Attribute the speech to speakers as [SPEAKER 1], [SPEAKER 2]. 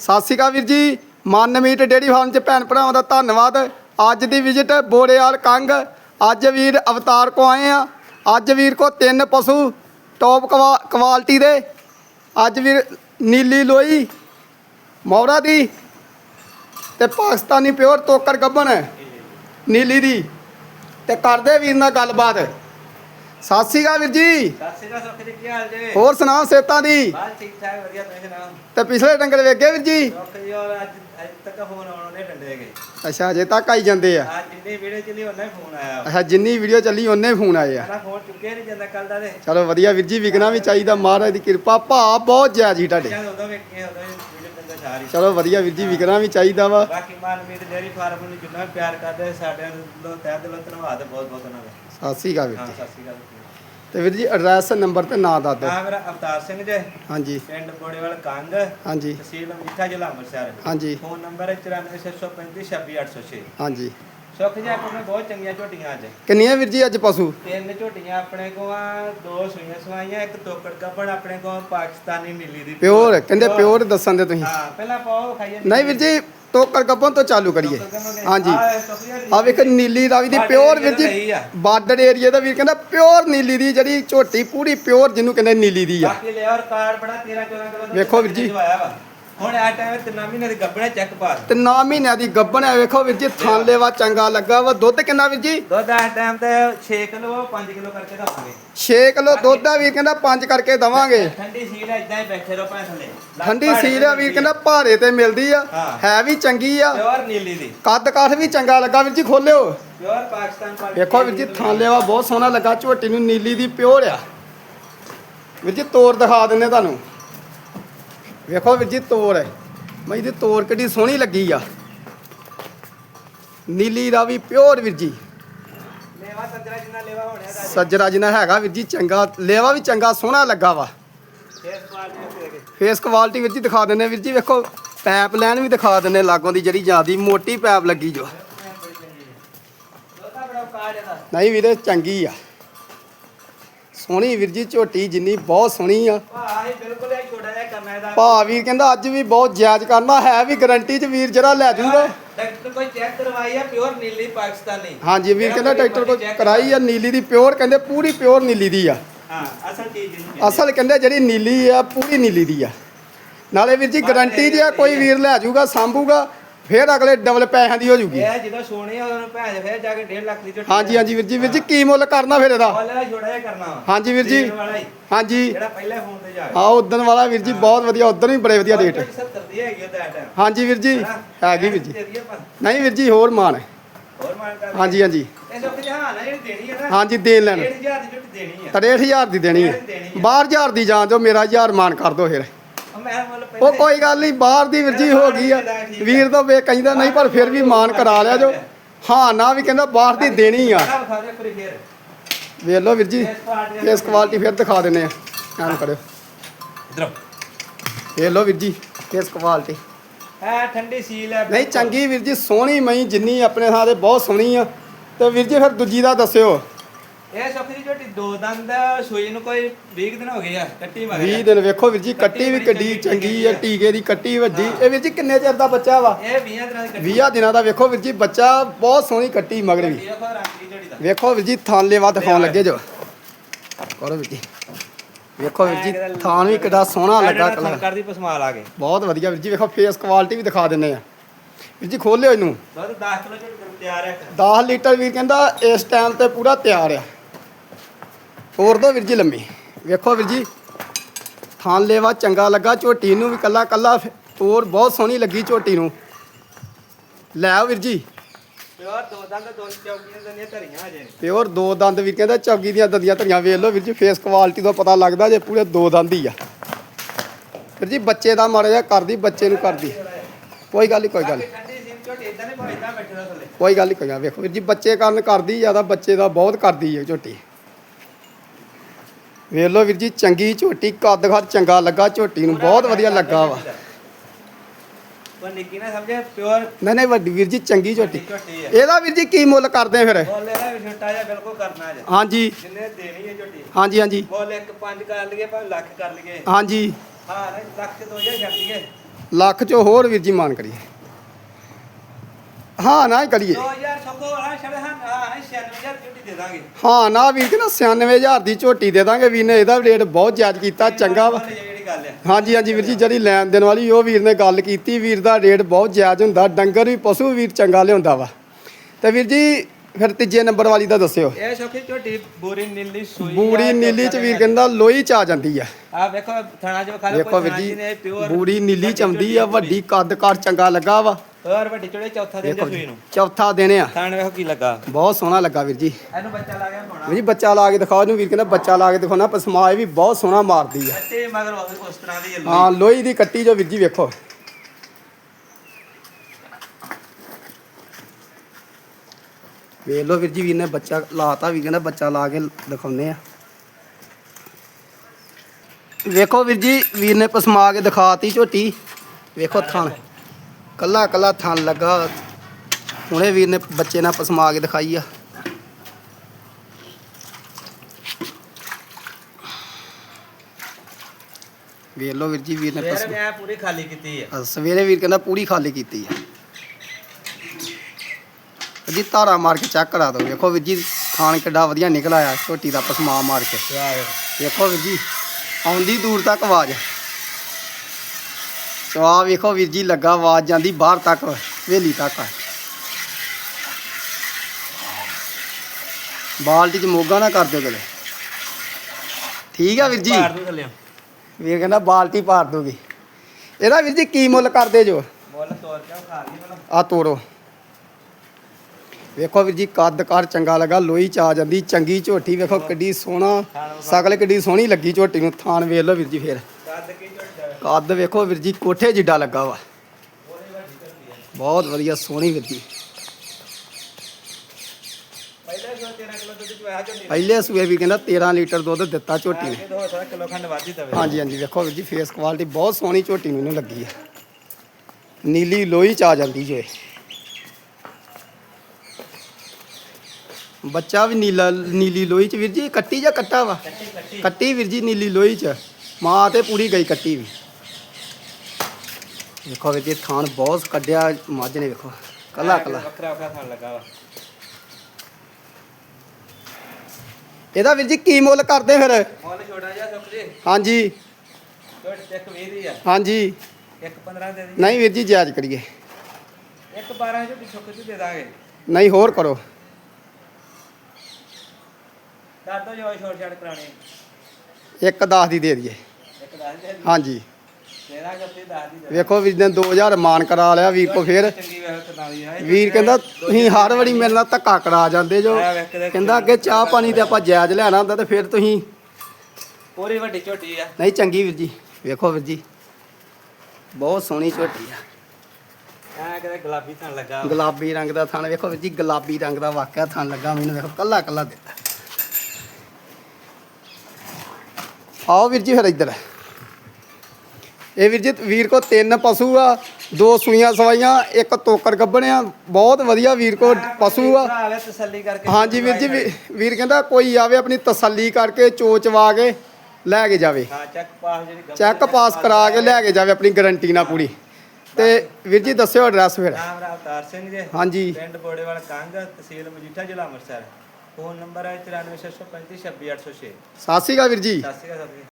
[SPEAKER 1] ਸਤਿ ਸ਼੍ਰੀ ਅਕਾਲ ਵੀਰ ਜੀ। ਮਨ ਮੀਟ ਡੇਰੀ ਫਾਰਮ ਚ ਭੈਣ ਭਰਾਵਾਂ ਦਾ ਧੰਨਵਾਦ। ਅੱਜ ਦੀ ਵਿਜ਼ਿਟ ਬੋੜੇਵਾਲ ਕੰਗ। ਅੱਜ ਵੀਰ ਅਵਤਾਰ ਕੋ ਆਏ ਆ। ਅੱਜ ਵੀਰ ਕੋ ਤਿੰਨ ਪਸ਼ੂ ਟੌਪ ਕੁਆਲਿਟੀ ਦੇ। ਅੱਜ ਵੀਰ ਨੀਲੀ ਲੋਈ ਮੌਰਾ ਦੀ ਤੇ ਪਾਕਿਸਤਾਨੀ ਪਿਓਰ ਤੋਕਰ ਗੱਬਨ ਨੀਲੀ ਦੀ ਤੇ ਕਰਦੇ ਵੀਰ ਨਾਲ ਗੱਲਬਾਤ। ਸਤਿ ਸ਼੍ਰੀ ਅਕਾਲ ਵੀਰ ਜੀ।
[SPEAKER 2] ਸਤਿ ਸ਼੍ਰੀ ਅਕਾਲ ਸੁੱਖ ਜੀ ਕੀ ਹਾਲ ਜੇ?
[SPEAKER 1] ਹੋਰ ਸੁਣਾਓ ਸੇਤਾਂ ਦੀ?
[SPEAKER 2] ਬਸ ਠੀਕ ਠਾਕ ਵਧੀਆ ਤੁਸੀਂ ਸੁਣਾਓ?
[SPEAKER 1] ਤੇ ਪਿਛਲੇ ਡੰਗਰ ਵੇਖੇ ਵੀਰ ਜੀ?
[SPEAKER 2] ਸੁੱਖ ਜੀ ਔਰ ਅੱਜ ਅੱਜ ਤੱਕ ਫੋਨ ਆਉਣ ਉਹਨੇ ਡੰਡੇ ਗਏ
[SPEAKER 1] ਅੱਛਾ ਅਜੇ ਤੱਕ ਆਈ ਜਾਂਦੇ ਆ।
[SPEAKER 2] ਅੱਜ ਜਿੰਨੀ ਵੀਡੀਓ ਚੱਲੀ ਉਹਨੇ ਫੋਨ ਆਇਆ।
[SPEAKER 1] ਅੱਛਾ ਜਿੰਨੀ ਵੀਡੀਓ ਚੱਲੀ ਉਹਨੇ ਫੋਨ ਆਏ ਆ।
[SPEAKER 2] ਫੋਨ ਚੁੱਕਿਆ ਨਹੀਂ ਜਾਂਦਾ ਕੱਲ ਦਾ ਤੇ।
[SPEAKER 1] ਚਲੋ ਵਧੀਆ ਵੀਰ ਜੀ ਵਿਕਣਾ ਵੀ ਚਾਹੀਦਾ ਮਹਾਰਾਜ ਦੀ ਕਿਰਪਾ। ਭਾ ਬਹੁਤ ਜਾਇਜ਼ ਜੀ ਤੁਹਾਡੇ।
[SPEAKER 2] ਜਦ ਉਦੋਂ ਵੇਖੇ ਉਦੋਂ ਸਾਰੀ
[SPEAKER 1] ਚਲੋ ਵਧੀਆ ਵੀਰ ਜੀ ਵਿਕਣਾ ਵੀ ਚਾਹੀਦਾ ਵਾ।
[SPEAKER 2] ਬਾਕੀ ਮਾਨ ਮੀਟ ਡੇਰੀ ਫਾਰਮ ਨੂੰ ਜਿੰਨਾ ਵੀ ਪਿਆਰ ਕਰਦੇ ਸਾਡੇ ਵੱਲੋਂ ਤਹਿ ਦਿਲੋਂ ਧੰਨਵਾਦ ਬਹੁਤ ਬਹੁਤ ਉਹਨਾਂ ਦਾ।
[SPEAKER 1] ਸਤਿ ਸ਼੍ਰੀ ਅਕਾਲ ਵੀਰ
[SPEAKER 2] ਹਾਂ
[SPEAKER 1] ਜੀ।
[SPEAKER 2] ਸਤਿ ਸ਼੍ਰੀ ਅਕਾਲ
[SPEAKER 1] ਤੇ ਵੀਰ ਜੀ ਐਡਰੈਸ ਨੰਬਰ ਤੇ ਨਾਂ ਦੱਸ ਦਿਓ।
[SPEAKER 2] ਨਾਮ ਮੇਰਾ ਅਵਤਾਰ ਸਿੰਘ ਜੇ।
[SPEAKER 1] ਹਾਂਜੀ।
[SPEAKER 2] ਪਿੰਡ ਬੋੜੇਵਾਲ ਕੰਗ।
[SPEAKER 1] ਹਾਂਜੀ।
[SPEAKER 2] ਤਹਿਸੀਲ ਮਜੀਠਾ ਜ਼ਿਲ੍ਹਾ ਅੰਮ੍ਰਿਤਸਰ।
[SPEAKER 1] ਹਾਂਜੀ।
[SPEAKER 2] ਫੋਨ ਨੰਬਰ ਹੈ 9465 26806
[SPEAKER 1] ਹਾਂਜੀ।
[SPEAKER 2] ਸੁੱਖ ਜੀ ਆਪਣੇ ਕੋਲ ਬਹੁਤ ਚੰਗੀਆਂ ਝੋਟੀਆਂ ਅੱਜ।
[SPEAKER 1] ਕਿੰਨੀਆਂ ਵੀਰ ਜੀ ਅੱਜ ਪਸ਼ੂ?
[SPEAKER 2] ਤਿੰਨ ਝੋਟੀਆਂ ਆਪਣੇ ਕੋਲ ਆ ਦੋ ਸੂਈਆਂ ਸਵਾਈਆਂ ਇੱਕ ਤੋਕੜ ਕੱਪੜ ਆਪਣੇ ਕੋਲ ਪਾਕਿਸਤਾਨੀ ਨੀਲੀ ਦੀ।
[SPEAKER 1] ਪਿਓਰ ਕਹਿੰਦੇ ਪਿਓਰ ਦੱਸਣ ਦੇ ਤੁਸੀਂ।
[SPEAKER 2] ਹਾਂ ਪਹਿਲਾਂ ਪਾਓ ਖਾਈਏ।
[SPEAKER 1] ਨਹੀਂ ਵੀਰ ਜੀ ਟੋਕਰ ਗੱਪਨ ਤੋਂ ਚਾਲੂ ਕਰੀਏ। ਹਾਂਜੀ। ਆ ਵੇਖ ਨੀਲੀ ਰਾਵੀ ਦੀ ਪਿਓਰ ਵੀਰ ਜੀ। ਬਾਰਡਰ ਏਰੀਆ ਦਾ ਵੀਰ ਕਹਿੰਦਾ ਪਿਓਰ ਨੀਲੀ ਦੀ ਜਿਹੜੀ ਝੋਟੀ ਪੂਰੀ ਪਿਓਰ ਜਿਹਨੂੰ ਕਹਿੰਦੇ ਨੀਲੀ ਦੀ ਆ।
[SPEAKER 2] ਬਾਕੀ ਲਿਆਰ ਕਾਰਡ ਬੜਾ 13 14 ਕਿਲੋ ਦਾ
[SPEAKER 1] ਵੇਖੋ ਵੀਰ ਜੀ।
[SPEAKER 2] ਹੁਣ ਆ ਟਾਈਮ ਤਿੰਨਾਂ ਮਹੀਨੇ ਦੇ ਗੱਬਣੇ ਚੈੱਕ ਪਾਸ
[SPEAKER 1] ਤੇ 9 ਮਹੀਨਿਆਂ ਦੀ ਗੱਬਣ ਹੈ ਵੇਖੋ ਵੀਰ ਜੀ ਚੰਗਾ ਲੱਗਾ ਵਾ। ਦੁੱਧ ਕਿੰਨਾ ਵੀਰ ਜੀ?
[SPEAKER 2] ਦੁੱਧ ਆ ਟਾਈਮ ਤੇ 6 ਕਿਲੋ 5 ਕਿਲੋ ਕਰਕੇ ਦਵਾਂਗੇ।
[SPEAKER 1] 6 ਕਿਲੋ ਦੁੱਧ ਆ ਵੀਰ ਕਹਿੰਦਾ 5 ਕਰਕੇ ਦਵਾਂਗੇ।
[SPEAKER 2] ਠੰਡੀ ਸੀਲ ਆ ਇਦਾਂ ਹੀ ਬੈਠੇ ਰਹੋ ਭਾਂ ਥੱਲੇ।
[SPEAKER 1] ਠੰਡੀ ਸੀਲ ਆ ਵੀਰ ਕਹਿੰਦਾ ਭਾਰੇ ਤੇ ਮਿਲਦੀ ਆ।
[SPEAKER 2] ਹਾਂ।
[SPEAKER 1] ਵੀ ਚੰਗੀ ਆ।
[SPEAKER 2] ਪਿਓਰ ਨੀਲੀ ਦੀ।
[SPEAKER 1] ਕੱਦ ਕਾਠ ਵੀ ਚੰਗਾ ਲੱਗਾ ਵੀਰ ਜੀ ਖੋਲਿਓ।
[SPEAKER 2] ਪਿਓਰ ਪਾਕਿਸਤਾਨ
[SPEAKER 1] ਵੇਖੋ ਵੀਰ ਜੀ ਥਾਂ ਲੈਵਾ ਬਹੁਤ ਸੋਹਣਾ ਲੱਗਾ ਝੋਟੀ ਨੂੰ ਨੀਲੀ ਦੀ ਪਿਓਰ ਆ। ਵੀਰ ਜੀ ਤੋਰ ਦਿਖਾ ਦਿੰਨੇ ਤੁਹਾਨੂੰ। ਵੇਖੋ ਵੀਰ ਜੀ ਤੋਰ ਹੈ। ਮੈਂ ਇਹਦੀ ਤੋਰ ਕਿੱਡੀ ਸੋਹਣੀ ਲੱਗੀ ਆ। ਨੀਲੀ ਦਾ ਵੀ ਪਿਓਰ ਵੀਰ ਜੀ।
[SPEAKER 2] ਲੇਵਾ ਸੱਜਰਾ ਜਿੰਨਾ ਲੇਵਾ ਹੋਣਿਆ ਦਾ
[SPEAKER 1] ਸੱਜਰਾ ਜਿਨਾ ਹੈਗਾ ਵੀਰ ਜੀ ਚੰਗਾ ਲੇਵਾ ਵੀ ਚੰਗਾ ਸੋਹਣਾ ਲੱਗਾ ਵਾ।
[SPEAKER 2] ਫੇਸ ਕੁਆਲਿਟੀ
[SPEAKER 1] ਵੀਰ ਜੀ ਦਿਖਾ ਦਿੰਨੇ ਵੀਰ ਜੀ ਵੇਖੋ ਪੈਪ ਲਾਈਨ ਵੀ ਦਿਖਾ ਦਿੰਨੇ ਲਾਗੋਂ ਦੀ ਜਿਹੜੀ ਜਿਆਦੀ ਮੋਟੀ ਪੈਪ ਲੱਗੀ ਜੋ। ਨਹੀਂ ਵੀਰੇ ਚੰਗੀ ਆ। ਸੋਹਣੀ ਵੀਰ ਜੀ ਝੋਟੀ ਜਿੰਨੀ ਬਹੁਤ ਸੋਹਣੀ ਆ।
[SPEAKER 2] ਬਿਲਕੁਲ
[SPEAKER 1] ਭਾ ਵੀਰ ਕਹਿੰਦਾ ਅੱਜ ਵੀ ਬਹੁਤ ਜਾਇਜ਼ ਕਰਨਾ ਹੈ ਵੀ ਗਰੰਟੀ ਚ ਵੀਰ ਜਿਹੜਾ ਲੈ ਜੂਗਾ।
[SPEAKER 2] ਡਾਕਟਰ ਕੋਈ ਚੈੱਕ ਕਰਵਾਈ ਆ ਪਿਓਰ ਨੀਲੀ ਪਾਕਿਸਤਾਨੀ।
[SPEAKER 1] ਹਾਂਜੀ ਵੀਰ ਕਹਿੰਦਾ ਟਰੈਕਟਰ ਕੋ ਕਰਾਈ ਆ ਨੀਲੀ ਦੀ ਪਿਓਰ ਕਹਿੰਦੇ ਪੂਰੀ ਪਿਓਰ ਨੀਲੀ ਦੀ ਆ।
[SPEAKER 2] ਹਾਂ ਅਸਲ ਚੀਜ਼
[SPEAKER 1] ਅਸਲ ਕਹਿੰਦੇ ਜਿਹੜੀ ਨੀਲੀ ਆ ਪੂਰੀ ਨੀਲੀ ਦੀ ਆ। ਨਾਲੇ ਵੀਰ ਜੀ ਗਰੰਟੀ ਦੀ ਆ ਕੋਈ ਵੀਰ ਲੈ ਜੂਗਾ ਸਾਂਭੂਗਾ ਫਿਰ ਅਗਲੇ ਡਬਲ ਪੈਸਿਆਂ ਦੀ ਹੋ ਜੂਗੀ।
[SPEAKER 2] ਇਹ ਜਦੋਂ ਸੋਣੀ ਆ ਉਹਨੂੰ ਭੈਣ ਫੇਰ ਜਾ ਕੇ 1.5 ਲੱਖ ਦੀ ਝੋਟੀ
[SPEAKER 1] ਹਾਂਜੀ ਹਾਂਜੀ ਵੀਰ ਜੀ ਵੀਰ ਜੀ ਕੀ ਮੁੱਲ ਕਰਨਾ ਫਿਰ ਇਹਦਾ?
[SPEAKER 2] ਵਾਲਾ ਛੋਟਾ ਜਿਹਾ ਕਰਨਾ ਵਾ।
[SPEAKER 1] ਹਾਂਜੀ ਵੀਰ ਜੀ
[SPEAKER 2] ਦੇਣ ਵਾਲਾ ਹੀ,
[SPEAKER 1] ਹਾਂਜੀ।
[SPEAKER 2] ਜਿਹੜਾ ਪਹਿਲੇ ਫੋਨ ਤੇ ਜਾ
[SPEAKER 1] ਆ ਉਦਣ ਵਾਲਾ ਵੀਰ ਜੀ ਬਹੁਤ ਵਧੀਆ ਉਦੋਂ ਵੀ ਬੜੇ ਵਧੀਆ ਰੇਟ
[SPEAKER 2] 70 ਦੀ ਹੈਗੀ ਉਹ ਤਾਂ ਟਾਈਮ
[SPEAKER 1] ਹਾਂਜੀ ਵੀਰ ਜੀ ਹੈਗੀ ਵੀਰ ਜੀ।
[SPEAKER 2] ਜੀ
[SPEAKER 1] ਨਹੀਂ ਵੀਰ ਜੀ ਹੋਰ ਮਾਨ ਹੈ।
[SPEAKER 2] ਹੋਰ ਮਾਨ ਕਰ
[SPEAKER 1] ਹਾਂਜੀ ਹਾਂਜੀ।
[SPEAKER 2] ਇਹ ਸਭ ਜਹਾਨ ਆ ਜਿਹੜੀ ਦੇਣੀ ਹੈ ਨਾ
[SPEAKER 1] ਹਾਂਜੀ ਦੇਣ ਲੈਣ।
[SPEAKER 2] 1000 ਦੀ ਝੋਟੀ ਦੇਣੀ ਆ।
[SPEAKER 1] 63000 ਦੀ ਦੇਣੀ ਹੈ ਬਾਹਰ ਹਜ਼ਾਰ ਦੀ ਜਾਣ ਦਿਓ ਮੇਰਾ ਹਜ਼ਾਰ ਮਾਨ ਕਰ ਦਿਓ ਫਿਰ।
[SPEAKER 2] ਮੈਂ ਮੁੱਲ
[SPEAKER 1] ਉਹ
[SPEAKER 2] ਪਹਿਲੇ
[SPEAKER 1] ਕੋਈ ਗੱਲ ਨਹੀਂ ਬਾਹਰ ਦੀ ਵੀਰ ਜੀ ਹੋ ਗਈ ਆ। ਵੀਰ ਤਾਂ ਵੇ ਕਹਿੰਦਾ ਨਹੀਂ ਪਰ ਫਿਰ ਵੀ ਮਾਨ ਕਰਾ ਲਿਆ ਜੋ। ਹਾਂ ਨਾ ਵੀ ਕਹਿੰਦਾ ਬਾਹਰ ਦੀ ਦੇਣੀ ਆ।
[SPEAKER 2] ਆਹ ਵਿਖਾ ਦੇ ਵਾਰੀ ਫੇਰ?
[SPEAKER 1] ਵੇਖ ਲਓ ਵੀਰ ਜੀ
[SPEAKER 2] ਇਸ
[SPEAKER 1] ਕੁਆਲਿਟੀ ਫਿਰ ਦਿਖਾ ਦਿੰਨੇ ਆ। ਐਨ ਕਰਿਓ।
[SPEAKER 2] ਇਧਰੋਂ।
[SPEAKER 1] ਵੇਖ ਲਓ ਵੀਰ ਜੀ ਇਸ ਕੁਆਲਿਟੀ
[SPEAKER 2] ਇਹ ਠੰਡੀ ਸੀਲ ਹੈ
[SPEAKER 1] ਨਹੀਂ ਚੰਗੀ ਵੀਰ ਜੀ ਸੋਹਣੀ ਮਈ ਜਿੰਨੀ ਆਪਣੇ ਥਾਂ ਤੇ ਬਹੁਤ ਸੋਹਣੀ ਆ। ਤੇ ਵੀਰ ਜੀ ਫਿਰ ਦੂਜੀ ਦਾ ਦੱਸਿਓ।
[SPEAKER 2] ਇਹ ਸਫਰੀ ਝੋਟੀ ਦੋ ਦੰਦ ਸੂਈ ਨੂੰ ਕੋਈ 20 ਦਿਨ ਹੋ ਗਏ ਆ ਕੱਟੀ ਮਗਰ
[SPEAKER 1] 20 ਦਿਨ ਵੇਖੋ ਵੀਰ ਜੀ ਕੱਟੀ ਵੀ ਕੱਡੀ ਚੰਗੀ ਆ ਟੀਕੇ ਦੀ ਕੱਟੀ ਵੱਡੀ। ਇਹ ਵੀਰ ਜੀ ਕਿੰਨੇ ਚਿਰ ਦਾ ਬੱਚਾ ਵਾ?
[SPEAKER 2] ਇਹ 20 ਦਿਨਾਂ ਦੀ ਕੱਟੀ।
[SPEAKER 1] 20 ਦਿਨਾਂ ਦਾ ਵੇਖੋ ਵੀਰ ਜੀ ਬੱਚਾ ਬਹੁਤ ਸੋਹਣੀ ਕੱਟੀ ਮਗਰ ਵੀ।
[SPEAKER 2] ਇਹ ਕੋ ਰੰਗ ਦੀ ਝੋਟੀ ਦਾ।
[SPEAKER 1] ਵੇਖੋ ਵੀਰ ਜੀ ਥਾਲੇ ਵਾ ਦਿਖਾਉਣ ਲੱਗੇ ਜੋ। ਕਰੋ ਵੀਰ ਜੀ। ਵੇਖੋ ਵੀਰ ਜੀ ਥਾਨ ਵੀ ਕਿੱਡਾ ਸੋਹਣਾ ਲੱਗਾ ਕਲਰ।
[SPEAKER 2] ਕਰਦੀ ਪਸਮਾਲ ਆ ਗਏ
[SPEAKER 1] ਬਹੁਤ ਵਧੀਆ ਵੀਰ ਜੀ ਵੇਖੋ ਫੇਸ ਕੁਆਲਿਟੀ ਵੀ ਦਿਖਾ ਦਿੰਨੇ ਆ। ਵੀਰ ਜੀ ਖੋਲਿਓ ਇਹਨੂੰ।
[SPEAKER 2] ਦੁੱਧ 10 ਕਿਲੋ ਝੋਟੀ ਤੈਨੂੰ ਤਿਆਰ ਹੈ
[SPEAKER 1] 10 ਲੀਟਰ ਵੀਰ ਕਹਿੰਦਾ ਇਸ ਟਾਈਮ ਤੇ ਪੂਰਾ ਤਿਆਰ ਆ। ਹੋਰ ਦੋ ਵੀਰ ਜੀ ਲੰਮੀ। ਵੇਖੋ ਵੀਰ ਜੀ ਥਾਨ ਲੈਵਾ ਚੰਗਾ ਲੱਗਾ ਝੋਟੀ ਨੂੰ ਵੀ ਕੱਲਾ ਕੱਲਾ ਹੋਰ ਬਹੁਤ ਸੋਹਣੀ ਲੱਗੀ ਝੋਟੀ ਨੂੰ। ਲੈ ਵੀਰ ਜੀ।
[SPEAKER 2] ਪਿਓਰ ਦੋ ਦੰਦ ਦੋ ਚੌਕੀਆਂ ਦੰਦੀਆਂ ਧਰੀਆਂ ਅਜੇ
[SPEAKER 1] ਪਿਓਰ ਦੋ ਦੰਦ ਵੀਰ ਕਹਿੰਦਾ ਚੌਗੀ ਦੀਆਂ ਦੰਦੀਆਂ ਧਰੀਆਂ। ਵੇਖ ਲਓ ਵੀਰ ਜੀ ਫੇਸ ਕੁਆਲਿਟੀ ਤੋਂ ਪਤਾ ਲੱਗਦਾ ਜੇ ਪੂਰੇ ਦੋ ਦੰਦ ਹੀ ਆ। ਵੀਰ ਜੀ ਬੱਚੇ ਦਾ ਮਾੜਾ ਜਿਹਾ ਕਰਦੀ ਬੱਚੇ ਨੂੰ ਕਰਦੀ। ਕੋਈ ਗੱਲ ਨਹੀਂ ਕੋਈ ਗੱਲ ਕੋਈ ਗੱਲ ਨਹੀਂ ਕੋਈ ਗੱਲ। ਵੇਖੋ ਵੀਰ ਜੀ ਬੱਚੇ ਕਾਰਨ ਕਰਦੀ ਜ਼ਿਆਦਾ ਬੱਚੇ ਦਾ ਬਹੁਤ ਕਰਦੀ ਹੈ ਝੋਟੀ। ਵੇਖ ਲਓ ਵੀਰ ਜੀ ਚੰਗੀ ਝੋਟੀ ਕੱਦ ਘਰ ਚੰਗਾ ਲੱਗਾ ਝੋਟੀ ਨੂੰ ਬਹੁਤ ਵਧੀਆ ਲੱਗਾ ਵਾ।
[SPEAKER 2] ਪਰ ਨਿੱਕੀ ਨਾ ਸਮਝੇ ਪਿਓਰ
[SPEAKER 1] ਨਹੀਂ ਨਹੀਂ ਵੱਡੀ ਵੀਰ ਜੀ ਚੰਗੀ ਝੋਟੀ।
[SPEAKER 2] ਝੋਟੀ ਹੈ।
[SPEAKER 1] ਇਹਦਾ ਵੀਰ ਜੀ ਕੀ ਮੁੱਲ ਕਰਦੇ ਫਿਰ?
[SPEAKER 2] ਬੋਲੇ ਨਾ ਵੀ ਛੋਟਾ ਜਿਹਾ ਬਿਲਕੁਲ ਕਰਨਾ ਜੇ।
[SPEAKER 1] ਹਾਂਜੀ।
[SPEAKER 2] ਜਿੰਨੇ ਦੇਣੀ ਹੈ ਝੋਟੀ।
[SPEAKER 1] ਹਾਂਜੀ ਹਾਂਜੀ।
[SPEAKER 2] ਬੋਲੇ ਇੱਕ ਪੰਜ ਕਰ ਲਈਏ ਭਾਵੇਂ ਲੱਖ ਕਰ ਲਈਏ।
[SPEAKER 1] ਹਾਂਜੀ।
[SPEAKER 2] ਹਾਂ ਲੱਖ ਤੇ 2000 ਛੱਡ ਲਈਏ।
[SPEAKER 1] ਲੱਖ ਚੋਂ ਹੋਰ ਵੀਰ ਜੀ ਮਾਨ ਕਰੀਏ। ਹਾਂ ਨਾ ਹੀ ਕਰੀਏ।
[SPEAKER 2] 2000 ਸਭੋ ਆ ਛੜੇ ਹਾਂ ਹਾਂ 96000 ਝੋਟੀ ਦੇ ਦਾਂਗੇ।
[SPEAKER 1] ਹਾਂ ਨਾ ਵੀਰ ਕਿ ਨਾ 96000 ਦੀ ਝੋਟੀ ਦੇ ਦਾਂਗੇ। ਵੀਰ ਨੇ ਇਹਦਾ ਰੇਟ ਬਹੁਤ ਜਾਇਜ਼ ਕੀਤਾ ਚੰਗਾ ਵਾ।
[SPEAKER 2] ਜਿਹੜੀ ਗੱਲ ਆ।
[SPEAKER 1] ਹਾਂਜੀ ਹਾਂਜੀ ਵੀਰ ਜੀ ਜਿਹੜੀ ਲੈਣ ਦੇਣ ਵਾਲੀ ਉਹ ਵੀਰ ਨੇ ਗੱਲ ਕੀਤੀ। ਵੀਰ ਦਾ ਰੇਟ ਬਹੁਤ ਜਾਇਜ਼ ਹੁੰਦਾ ਡੰਗਰ ਵੀ ਪਸ਼ੂ ਵੀਰ ਚੰਗਾ ਲਿਆਉਂਦਾ ਵਾ। ਤੇ ਵੀਰ ਜੀ ਫਿਰ ਤੀਜੇ ਨੰਬਰ ਵਾਲੀ ਦਾ ਦੱਸਿਓ।
[SPEAKER 2] ਇਹ ਸੋਖੀ ਝੋਟੀ ਬੂਰੀ ਨੀਲੀ ਸੂਈ
[SPEAKER 1] ਬੂੜੀ ਨੀਲੀ ਚ ਵੀਰ ਕਹਿੰਦਾ ਲੋਈ ਚ ਆ ਜਾਂਦੀ ਆ।
[SPEAKER 2] ਆ ਵੇਖੋ ਥਣਾ ਚ ਖਾ ਲਓ
[SPEAKER 1] ਵੇਖੋ ਵੀਰ ਜੀ ਬੂੜੀ ਨੀਲੀ ਚ ਆਉਂਦੀ ਆ ਵੱਡੀ ਕੱਦ ਕਾਰ ਚੰਗਾ ਲੱਗਾ ਵਾ।
[SPEAKER 2] ਹੋਰ ਵੱਡੀ ਚੋੜੇ ਚੌਥਾ ਦਿਨ ਸੂਈ
[SPEAKER 1] ਜੀ,
[SPEAKER 2] ਨੂੰ।
[SPEAKER 1] ਚੌਥਾ ਦਿਨ ਆ।
[SPEAKER 2] ਥਾਣ ਵੇਖੋ ਕੀ ਲੱਗਾ।
[SPEAKER 1] ਬਹੁਤ ਸੋਹਣਾ ਲੱਗਾ ਵੀਰ ਜੀ।
[SPEAKER 2] ਇਹਨੂੰ ਬੱਚਾ ਲਾ ਗਿਆ ਪਾਉਣਾ
[SPEAKER 1] ਵੀਰ ਜੀ ਬੱਚਾ ਲਾ ਕੇ ਦਿਖਾਓ ਇਹਨੂੰ ਵੀਰ ਕਹਿੰਦਾ ਬੱਚਾ ਲਾ ਕੇ ਦਿਖਾਉਣਾ ਪਸਮਾਏ ਵੀ ਬਹੁਤ ਸੋਹਣਾ ਮਾਰਦੀ ਆ।
[SPEAKER 2] ਬੱਚੇ ਮਗਰ ਉਸ ਤਰ੍ਹਾਂ ਦੀ ਹੈ।
[SPEAKER 1] ਹਾਂ ਲੋਈ ਦੀ ਕੱਟੀ ਜੋ ਵੀਰ ਜੀ ਵੇਖੋ। ਵੇਖ ਲਓ ਵੀਰ ਜੀ ਵੀਰ ਨੇ ਬੱਚਾ ਲਾਤਾ ਵੀ ਕਹਿੰਦਾ ਬੱਚਾ ਲਾ ਕੇ ਦਿਖਾਉਂਦੇ ਆ। ਵੇਖੋ ਵੀਰ ਜੀ ਵੀਰ ਨੇ ਪਸਮਾ ਕੇ ਦਿਖਾਤੀ ਝੋਟੀ। ਵੇਖੋ ਥਣ। ਕੱਲਾ ਕੱਲਾ ਥਣ ਲੱਗਾ। ਹੁਣੇ ਵੀਰ ਨੇ ਬੱਚੇ ਨਾਲ ਪਸਮਾ ਕੇ ਦਿਖਾਈ ਆ। ਵੇਖ ਲਓ ਵੀਰ ਜੀ ਵੀਰ ਨੇ ਪਸਮਾ
[SPEAKER 2] ਮੈਂ ਪੂਰੀ ਖਾਲੀ ਕੀਤੀ
[SPEAKER 1] ਅਹ ਸਵੇਰੇ ਵੀਰ ਕਹਿੰਦਾ ਪੂਰੀ ਖਾਲੀ ਕੀਤੀ ਆ। ਜੀ ਧਾਰਾ ਮਾਰ ਕੇ ਚੈੱਕ ਕਰਾ ਦੋ ਵੇਖੋ ਵੀਰ ਜੀ ਥਾਣ ਕਿੱਡਾ ਵਧੀਆ ਨਿਕਲ ਆਇਆ ਝੋਟੀ ਦਾ ਪਸਮਾ ਮਾਰ ਕੇ। ਵੇਖੋ ਵੀਰ ਜੀ ਆਉਂਦੀ ਦੂਰ ਤੱਕ ਆਵਾਜ਼। ਸਵਾ ਵੇਖੋ ਵੀਰ ਜੀ ਲੱਗਾ ਆਵਾਜ਼ ਜਾਂਦੀ ਬਾਹਰ ਤੱਕ ਹਵੇਲੀ ਤੱਕ। ਬਾਲਟੀ 'ਚ ਮੋਗਾ ਨਾ ਕਰ ਦਿਓ ਗਲੇ ਠੀਕ ਆ ਵੀਰ ਜੀ।
[SPEAKER 2] ਭਾਰ ਨੂੰ ਥੱਲੇ
[SPEAKER 1] ਵੀਰ ਕਹਿੰਦਾ ਬਾਲਟੀ ਭਰ ਦੋਗੇ। ਇਹਦਾ ਵੀਰ ਜੀ ਕੀ ਮੁੱਲ ਕਰਦੇ ਜੋ?
[SPEAKER 2] ਮੁੱਲ ਤੋਰ ਕੇ ਖਾ ਲਈ ਮਤਲਬ
[SPEAKER 1] ਆ ਤੋੜੋ। ਵੇਖੋ ਵੀਰ ਜੀ ਕੱਦ ਕਾਰ ਚੰਗਾ ਲੱਗਾ ਲੋਈ ਚ ਆ ਜਾਂਦੀ ਚੰਗੀ ਝੋਟੀ ਵੇਖੋ ਕਿੱਡੀ ਸੋਹਣਾ ਸਗਲ ਕਿੱਡੀ ਸੋਹਣੀ ਲੱਗੀ ਝੋਟੀ ਨੂੰ ਥਾਨ ਵੇਖ ਲਓ ਵੀਰ ਜੀ ਫੇਰ।
[SPEAKER 2] ਕੱਦ ਕੀ ਦਾ
[SPEAKER 1] ਕੱਦ ਵੇਖੋ ਵੀਰ ਜੀ, ਕੋਠੇ ਜਿੱਡਾ ਲੱਗਾ ਵਾ। ਬਹੁਤ ਵਧੀਆ, ਸੋਹਣੀ ਵੀਰ ਜੀ।
[SPEAKER 2] ਪਹਿਲੇ ਸੋ 13 ਕਿਲੋ ਦੁੱਧ ਚ ਆਇਆ ਝੋਟੀ
[SPEAKER 1] ਪਹਿਲੇ ਸੂਏ ਵੀ ਕਹਿੰਦਾ 13 ਲੀਟਰ ਦੁੱਧ ਦਿੱਤਾ ਝੋਟੀ ਨੇ। ਹਾਂਜੀ ਹਾਂਜੀ, ਵੇਖੋ ਵੀਰ ਜੀ ਫੇਸ ਕੁਆਲਿਟੀ ਬਹੁਤ ਸੋਹਣੀ ਝੋਟੀ ਨੂੰ ਇਹਨੂੰ ਲੱਗੀ ਹੈ ਨੀਲੀ ਲੋਈ ਚ ਆ ਜਾਂਦੀ ਜੇ। ਬੱਚਾ ਵੀ ਨੀਲਾ, ਨੀਲੀ ਲੋਈ ਚ ਵੀਰ ਜੀ, ਕੱਟੀ ਜਾਂ ਕੱਟਾ ਵਾ?
[SPEAKER 2] ਕੱਟੀ ਕੱਟੀ।
[SPEAKER 1] ਕੱਟੀ ਵੀਰ ਜੀ, ਨੀਲੀ ਲੋਈ ਚ। ਮਾਂ ਤੇ ਪੂਰੀ ਗਈ ਕੱਟੀ ਵੀ। ਵੇਖੋ ਵੀਰ ਜੀ ਥਾਨ ਬਹੁਤ ਕੱਢਿਆ ਮੱਝ ਨੇ ਵੇਖੋ। ਕੱਲਾ ਕੱਲਾ।
[SPEAKER 2] ਵੱਖਰਾ ਵੱਖਰਾ ਥਾਣ ਲੱਗਾ ਵਾ।
[SPEAKER 1] ਇਹਦਾ ਵੀਰ ਜੀ ਕੀ ਮੁੱਲ ਕਰਦੇ ਫਿਰ?
[SPEAKER 2] ਮੁੱਲ ਛੋਟਾ ਜਿਹਾ ਸੁੱਕ ਜੀ।
[SPEAKER 1] ਹਾਂਜੀ।
[SPEAKER 2] ਚੱਕ 20 ਦੀ ਆ।
[SPEAKER 1] ਹਾਂਜੀ।
[SPEAKER 2] ਇੱਕ 15 ਦੇ ਦੀ।
[SPEAKER 1] ਨਹੀਂ ਵੀਰ ਜੀ ਜਾਇਜ਼ ਕਰੀਏ।
[SPEAKER 2] ਇੱਕ 12 ਝੋਟੀ ਸੁੱਕ ਚ ਦੇ ਦਾਂਗੇ।
[SPEAKER 1] ਨਹੀਂ ਹੋਰ ਕਰੋ।
[SPEAKER 2] ਕਰ ਦੋ ਜੋ ਛੋੜ ਛਾੜ ਕਰਾਣੀ
[SPEAKER 1] ਇੱਕ 10 ਦੀ ਦੇ ਦਈਏ।
[SPEAKER 2] ਇੱਕ 10 ਦੇ
[SPEAKER 1] ਹਾਂਜੀ
[SPEAKER 2] ਤੇਰਾ ਜੱਤੀ 10 ਦੀ ਦੇ
[SPEAKER 1] ਵੇਖੋ ਵੀਰ ਨੇ 2000 ਮਾਨ ਕਰਾ ਲਿਆ ਵੀਰ ਕੋ ਫੇਰ। ਵੀਰ ਕਹਿੰਦਾ ਤੁਸੀਂ ਹਰ ਵਾਰੀ ਮੇਰੇ ਨਾਲ ਧੱਕਾ ਕਰਾ ਜਾਂਦੇ ਜੋ। ਕਹਿੰਦਾ ਅੱਗੇ ਚਾਹ ਪਾਣੀ ਤੇ ਆਪਾਂ ਜਾਇਜ਼ ਲੈਣਾ ਹੁੰਦਾ ਤੇ ਫਿਰ ਤੁਸੀਂ
[SPEAKER 2] ਪੂਰੀ ਵੱਡੀ ਝੋਟੀ ਆ।
[SPEAKER 1] ਨਹੀਂ ਚੰਗੀ ਵੀਰ ਜੀ। ਵੇਖੋ ਵੀਰ ਜੀ। ਬਹੁਤ ਸੋਹਣੀ ਝੋਟੀ ਆ।
[SPEAKER 2] ਐ ਕਿਤੇ ਗੁਲਾਬੀ ਥਾਂ ਲੱਗਾ।
[SPEAKER 1] ਗੁਲਾਬੀ ਰੰਗ ਦਾ ਥਣ। ਵੇਖੋ ਵੀਰ ਜੀ ਗੁਲਾਬੀ ਰੰਗ ਦਾ ਵਾਕਿਆ ਥਣ ਲੱਗਾ ਮੈਨੂੰ। ਵੇਖੋ ਕੱਲਾ ਕੱਲਾ ਦਿੱਤਾ। ਆਓ ਵੀਰ ਜੀ ਫਿਰ ਇੱਧਰ। ਇਹ ਵੀਰ ਜੀ ਵੀਰ ਕੋ ਤਿੰਨ ਪਸ਼ੂ ਆ ਦੋ ਸੂਈਆਂ ਸਵਾਈਆਂ ਇੱਕ ਤੋਕੜ ਗੱਬਣਿਆ ਬਹੁਤ ਵਧੀਆ ਵੀਰ ਕੋ ਪਸ਼ੂ ਆ।
[SPEAKER 2] ਭਰਾ ਆਵੇ ਤਸੱਲੀ ਕਰਕੇ
[SPEAKER 1] ਹਾਂਜੀ ਵੀਰ ਜੀ ਵੀ- ਵੀਰ ਕਹਿੰਦਾ ਕੋਈ ਆਵੇ ਆਪਣੀ ਤਸੱਲੀ ਕਰਕੇ ਚੋਚਵਾ ਕੇ ਲੈ ਕੇ ਜਾਵੇ।
[SPEAKER 2] ਹਾਂ ਚੈੱਕ ਪਾਸ ਜਿਹੜੀ ਗੱਭਣ
[SPEAKER 1] ਚੈੱਕ ਪਾਸ ਕਰਾ ਕੇ ਲੈ ਕੇ ਜਾਵੇ ਆਪਣੀ ਗਾਰੰਟੀ ਨਾਲ ਪੂਰੀ। ਤੇ ਵੀਰ ਜੀ ਦੱਸਿਓ ਐਡਰੈਸ ਫਿਰ।
[SPEAKER 2] ਨਾਮ ਰਾਮ ਅਵਤਾਰ ਸਿੰਘ ਜੀ।
[SPEAKER 1] ਹਾਂਜੀ
[SPEAKER 2] ਪਿੰਡ ਬੋੜੇਵਾਲ ਕੰਗ ਤਹਿਸੀਲ ਮਜੀਠਾ ਜ਼ਿਲ੍ਹਾ ਅੰਮ੍ਰਿਤਸਰ। ਫੋਨ ਨੰਬਰ ਹੈ 94635 26806
[SPEAKER 1] ਸਤਿ ਸ਼੍ਰੀ ਅਕਾਲ ਵੀਰ ਜੀ।
[SPEAKER 2] ਸਤਿ ਸ਼੍ਰੀ ਅਕਾਲ ਸਤਿ ਸ਼੍ਰੀ ਅਕਾਲ।